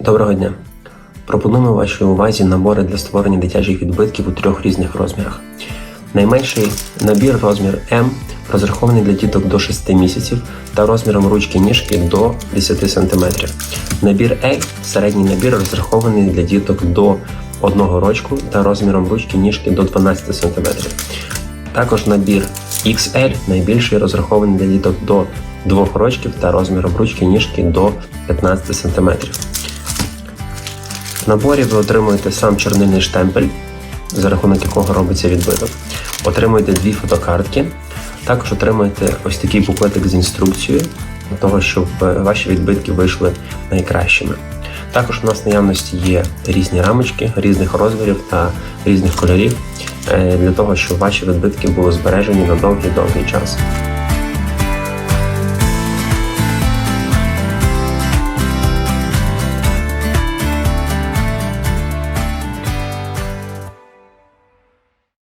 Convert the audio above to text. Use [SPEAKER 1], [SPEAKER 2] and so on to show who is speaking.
[SPEAKER 1] Доброго дня! Пропонуємо вашій увазі набори для створення дитячих відбитків у трьох різних розмірах. Найменший набір розмір М розрахований для діток до 6 місяців та розміром ручки ніжки до 10 см. Набір L середній набір розрахований для діток до 1 рочку та розміром ручки ніжки до 12 см. Також набір XL найбільший розрахований для діток до 2 рочків та розміром ручки ніжки до 15 см. В наборі ви отримуєте сам чорнильний штемпель, за рахунок якого робиться відбиток. Отримуєте дві фотокартки. Також отримуєте ось такий буклетик з інструкцією для того, щоб е, ваші відбитки вийшли найкращими. Також у нас в наявності є різні рамочки різних розмірів та різних кольорів е, для того, щоб ваші відбитки були збережені на довгий-довгий час.